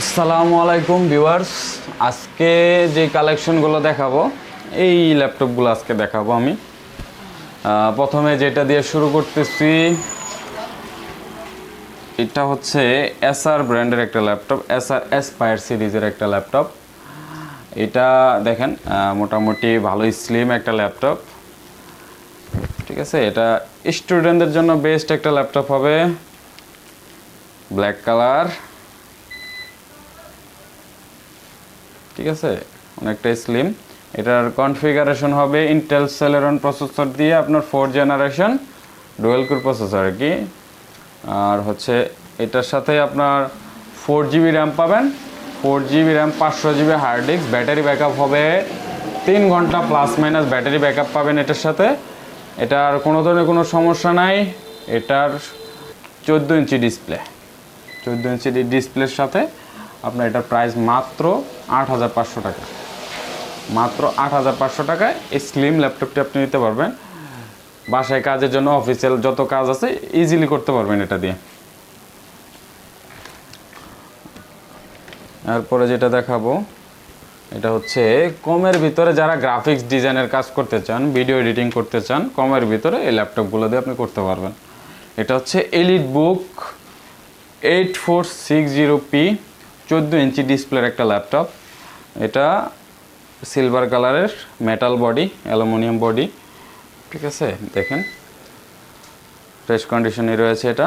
আসসালামু আলাইকুম, ভিউয়ার্স। আজকে যে কালেকশনগুলো দেখাবো, এই ল্যাপটপগুলো আজকে দেখাবো আমি। প্রথমে যেটা দিয়ে শুরু করতেছি, এটা হচ্ছে এসআর ব্র্যান্ডের একটা ল্যাপটপ এস এসআর এসপায়ার সিরিজের একটা ল্যাপটপ। এটা দেখেন মোটামুটি ভালো স্লিম একটা ল্যাপটপ। ঠিক আছে, এটা স্টুডেন্টদের জন্য বেস্ট একটা ল্যাপটপ হবে। Black colour. ঠিক আছে? অনেকটা স্লিম এটার কনফিগারেশন হবে ইন্টেল সেলেরন প্রসেসর দিয়ে আপনার four generation dual core processor আর কি? আর হচ্ছে এটার সাথে আপনার ফোর জিবি র্যাম পাবেন। ফোর জিবি র্যাম পাঁচশো GB hard disk battery backup হবে। তিন ঘণ্টা প্লাস মাইনাস ব্যাটারি ব্যাকআপ পাবেন এটার সাথে। এটার কোনো ধরনের কোনো সমস্যা নাই। এটার চোদ্দ ইঞ্চি ডিসপ্লে চোদ্দ ইঞ্চি ডিসপ্লের সাথে। আপনার এটার প্রাইস মাত্র আট হাজার পাঁচশো টাকা। মাত্র আট হাজার পাঁচশো টাকায় এই স্লিম ল্যাপটপটি আপনি নিতে পারবেন। বাসায় কাজের জন্য অফিসিয়াল যত কাজ আছে ইজিলি করতে পারবেন এটা দিয়ে। এরপরে যেটা দেখাবো, এটা হচ্ছে কমের ভিতরে যারা গ্রাফিক্স ডিজাইনের কাজ করতে চান ভিডিও এডিটিং করতে চান, কমের ভিতরে এই ল্যাপটপগুলো দিয়ে আপনি করতে পারবেন। এটা হচ্ছে EliteBook eight four six zero P চোদ্দ ইঞ্চি ডিসপ্লের একটা ল্যাপটপ। এটা সিলভার কালারের মেটাল বডি অ্যালুমিনিয়াম বডি ঠিক আছে? দেখেন। ফ্রেশ কন্ডিশনে রয়েছে এটা।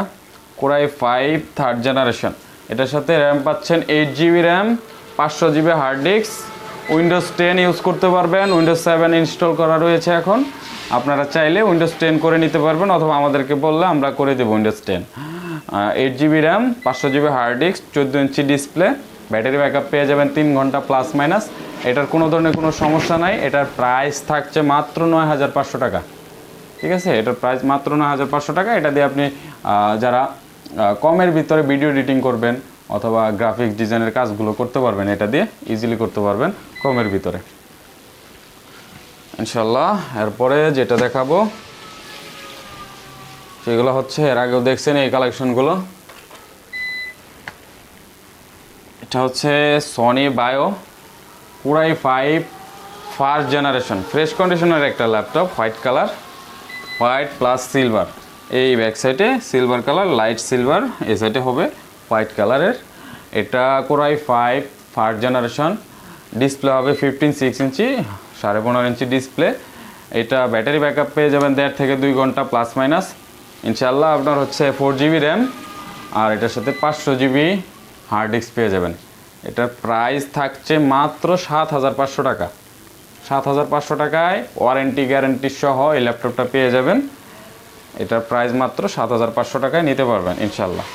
কোরাই ফাইভ থার্ড জেনারেশন এটার সাথে র্যাম পাচ্ছেন এইট জিবি র্যাম পাঁচশো GB hard disk Windows ten use করতে পারবেন। উইন্ডোজ সেভেন ইনস্টল করা রয়েছে এখন। আপনারা চাইলে উইন্ডোজ টেন করে নিতে পারবেন, অথবা আমাদেরকে বললে আমরা করে দেবো Windows ten eight GB RAM পাঁচশো জিবি হার্ড ডিস্ক চোদ্দ ইঞ্চি ডিসপ্লে ব্যাটারি ব্যাকআপ পেয়ে যাবেন তিন ঘণ্টা প্লাস মাইনাস এটার কোনো ধরনের কোনো সমস্যা নাই, এটার প্রাইস থাকছে মাত্র নয় হাজার পাঁচশো টাকা। ঠিক আছে? এটার প্রাইস মাত্র নয় হাজার পাঁচশো টাকা। এটা দিয়ে আপনি যারা কমের ভিতরে ভিডিও এডিটিং করবেন অথবা গ্রাফিক্স ডিজাইনের কাজগুলো করতে পারবেন, এটা দিয়ে ইজিলি করতে পারবেন কমের ভিতরে। ইনশাল্লাহ এরপরে যেটা দেখাবো সেগুলো হচ্ছে, এর আগেও দেখছেন এই কালেকশনগুলো এটা হচ্ছে সনি বায়ো পুরাই ফাইভ ফার্স্ট জেনারেশন ফ্রেশ কন্ডিশনের একটা laptop white colour white plus silver এই ব্যাক সাইডে সিলভার কালার লাইট সিলভার এই সাইডে হবে হোয়াইট কালারের এটা core i five first generation display হবে ফিফটিন সিক্স ইঞ্চি, সাড়ে পনেরো ইঞ্চি ডিসপ্লে এটা ব্যাটারি ব্যাকআপ পেয়ে যাবেন দেড় থেকে দুই ঘণ্টা প্লাস মাইনাস ইনশাল্লাহ আপনার হচ্ছে ফোর জিবি র্যাম আর এটার সাথে পাঁচশো জিবি হার্ড ডিস্ক পেয়ে যাবেন। এটার প্রাইস থাকছে মাত্র সাত হাজার পাঁচশো টাকা। সাত হাজার পাঁচশো টাকায় ওয়ারেন্টি গ্যারেন্টি সহ এই ল্যাপটপটা পেয়ে যাবেন। এটার প্রাইস মাত্র সাত হাজার পাঁচশো টাকায় নিতে পারবেন ইনশাল্লাহ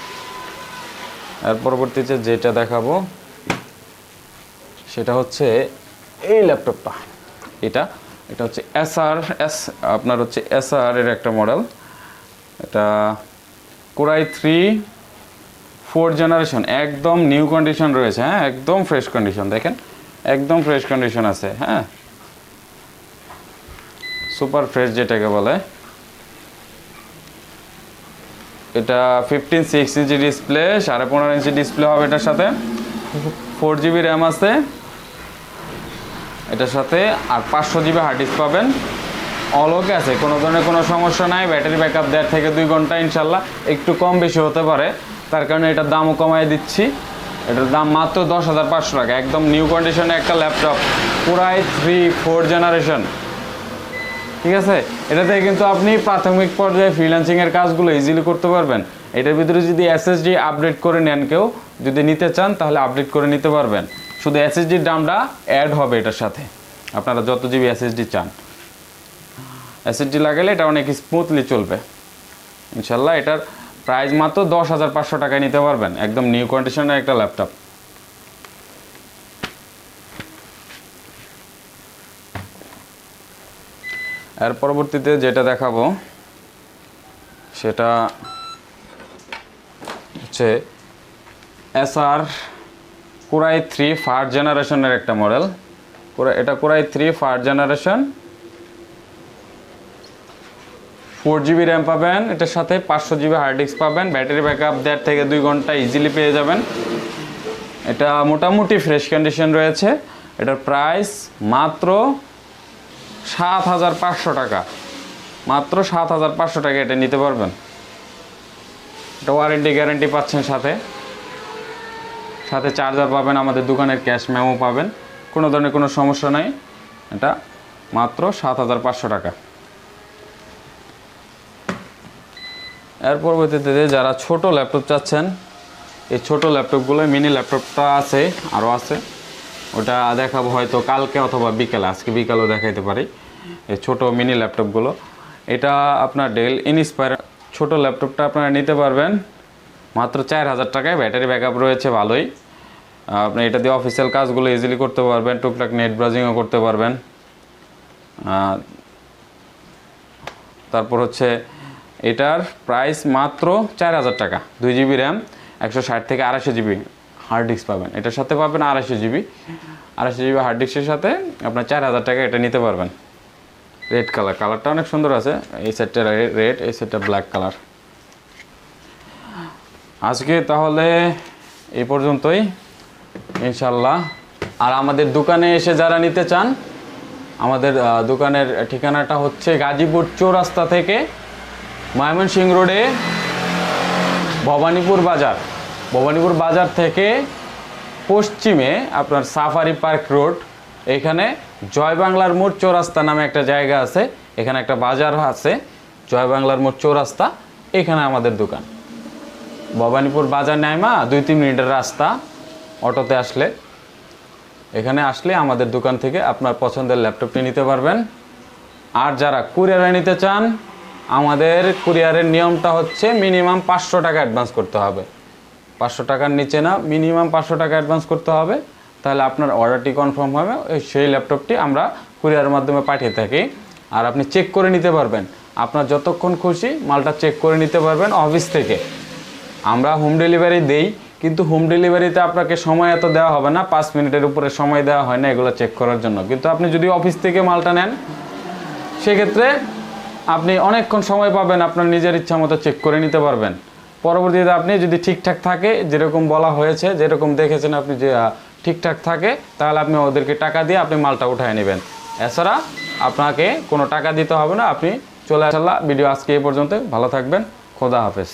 এর পরবর্তীতে যেটা দেখাবো, সেটা হচ্ছে এই ল্যাপটপটা এটা এটা হচ্ছে এসআর এস আপনার হচ্ছে এসআর এর একটা মডেল এটা core i three, four generation, একদম নিউ কন্ডিশন রয়েছে হ্যাঁ একদম ফ্রেশ কন্ডিশন, দেখেন, একদম ফ্রেশ কন্ডিশন আছে হ্যাঁ। সুপার ফ্রেশ যেটাকে বলে। এটা ফিফটিন সিক্স ইঞ্চি ডিসপ্লে সাড়ে পনেরো ইঞ্চি ডিসপ্লে হবে এটার সাথে। ফোর জিবি র্যাম আছে। এটার সাথে আর পাঁচশো জিবি হার্ড ডিস্ক পাবেন। অল ওকে আছে, কোনো ধরনের কোনো সমস্যা নাই ব্যাটারি ব্যাকআপ দেড় থেকে দুই ঘণ্টা ইনশাল্লাহ, একটু কম বেশি হতে পারে। তার কারণে এটার দামও কমাই দিচ্ছি। এটার দাম মাত্র দশ হাজার পাঁচশো টাকা। একদম নিউ কন্ডিশনে একটা ল্যাপটপ পুরাই থ্রি ফোর জেনারেশন ঠিক আছে? এটাতে কিন্তু আপনি প্রাথমিক পর্যায়ে ফ্রিল্যান্সিংয়ের কাজগুলো ইজিলি করতে পারবেন। এটার ভিতরে যদি এসএসডি আপডেট করে নেন কেউ, যদি নিতে চান, তাহলে আপডেট করে নিতে পারবেন। শুধু এসএসডির দামটা অ্যাড হবে এটার সাথে। আপনারা যত জিবি এসএসডি চান। এসএসডি লাগালে এটা অনেক স্মুথলি চলবে। ইনশাল্লাহ এটার প্রাইস মাত্র দশ হাজার পাঁচশো টাকায় নিতে পারবেন। একদম নিউ কন্ডিশনের একটা ল্যাপটপ এর পরবর্তীতে যেটা দেখাবো, সেটা হচ্ছে এসআর কোরাই থ্রি ফার্স্ট জেনারেশনের একটা মডেল এটা core i three first generation four GB RAM পাবেন, এটার সাথে পাঁচশো জিবি হার্ড ডিস্ক পাবেন, ব্যাটারি ব্যাকআপ দেড় থেকে দুই ঘণ্টা ইজিলি পেয়ে যাবেন। এটা মোটামুটি ফ্রেশ কন্ডিশন রয়েছে, এটার প্রাইস মাত্র সাত হাজার পাঁচশো টাকা। মাত্র সাত হাজার পাঁচশো টাকা এটা নিতে পারবেন। এটা ওয়ারেন্টি গ্যারেন্টি পাচ্ছেন সাথে। সাথে চার্জার পাবেন, আমাদের দোকানের ক্যাশ ম্যামও পাবেন। কোনো ধরনের কোনো সমস্যা নাই। এটা মাত্র সাত হাজার পাঁচশো টাকা। এর পরবর্তীতে যারা ছোট ল্যাপটপ চাচ্ছেন, এই ছোট ল্যাপটপগুলো মিনি ল্যাপটপটা আছে আরও আছে। ওটা দেখাবো হয়তো কালকে অথবা বিকেলে, আজকে বিকালেও দেখাইতে পারি। এই ছোট মিনি ল্যাপটপগুলো এটা আপনার ডেল ইনস্পায়ার ছোট ল্যাপটপটা আপনারা নিতে পারবেন। মাত্র চার হাজার টাকায়। ব্যাটারি ব্যাকআপ রয়েছে, ভালোই। আপনি এটা দিয়ে অফিসিয়াল কাজগুলো ইজিলি করতে পারবেন। টুকটাক নেট ব্রাউজিংও করতে পারবেন। তারপর হচ্ছে এটার প্রাইস মাত্র চার হাজার টাকা। দুই জিবি র্যাম একশো ষাট থেকে আড়াইশো জিবি হার্ড ডিস্ক পাবেন। এটার সাথে পাবেন আড়াইশো জিবি আড়াইশো জিবি হার্ড ডিস্কের সাথে আপনার চার হাজার টাকা এটা নিতে পারবেন। রেড কালার কালারটা অনেক সুন্দর আছে। এই সেটটা রেড এই সেটটা ব্ল্যাক কালার আজকে তাহলে এই পর্যন্তই। ইনশাল্লাহ আর আমাদের দোকানে এসে যারা নিতে চান, আমাদের দোকানের ঠিকানাটা হচ্ছে গাজীপুর চৌরাস্তা থেকে ময়মনসিংহ রোডে ভবানীপুর বাজার। ভবানীপুর বাজার থেকে পশ্চিমে আপনার সাফারি পার্ক রোড। এখানে জয় বাংলার মোড় চৌরাস্তা নামে একটা জায়গা আছে। এখানে একটা বাজার আছে। জয় বাংলার মোড় চৌরাস্তা, এখানে আমাদের দোকান। ভবানীপুর বাজার নাইমা, দুই তিন মিনিটের রাস্তা অটোতে আসলে। এখানে আসলে আমাদের দোকান থেকে আপনার পছন্দের ল্যাপটপটি নিতে পারবেন। আর যারা কুরিয়ারে নিতে চান আমাদের কুরিয়ারের নিয়মটা হচ্ছে মিনিমাম পাঁচশো টাকা অ্যাডভান্স করতে হবে। পাঁচশো টাকার নিচে না, মিনিমাম পাঁচশো টাকা অ্যাডভান্স করতে হবে। তাহলে আপনার অর্ডারটি কনফার্ম হবে সেই ল্যাপটপটি আমরা কুরিয়ারের মাধ্যমে পাঠিয়ে থাকি। আর আপনি চেক করে নিতে পারবেন। আপনার যতক্ষণ খুশি মালটা চেক করে নিতে পারবেন অফিস থেকে। আমরা হোম ডেলিভারি দেই, কিন্তু হোম ডেলিভারিতে আপনাকে সময় এত দেওয়া হবে না, পাঁচ মিনিটের উপরে সময় দেওয়া হয় না এগুলো চেক করার জন্য। কিন্তু আপনি যদি অফিস থেকে মালটা নেন, সেক্ষেত্রে আপনি অনেকক্ষণ সময় পাবেন, আপনার নিজের ইচ্ছা মতো চেক করে নিতে পারবেন। পরবর্তীতে আপনি যদি ঠিকঠাক থাকে, যেরকম বলা হয়েছে, যেরকম দেখেছেন আপনি যে ঠিকঠাক থাকে, তাহলে আপনি ওদেরকে টাকা দিয়ে আপনি মালটা উঠায় নেবেন। এছাড়া আপনাকে কোনো টাকা দিতে হবে না, আপনি চলে আসাল্লাহ ভিডিও আজকে এই পর্যন্ত ভালো থাকবেন, খোদা হাফেজ।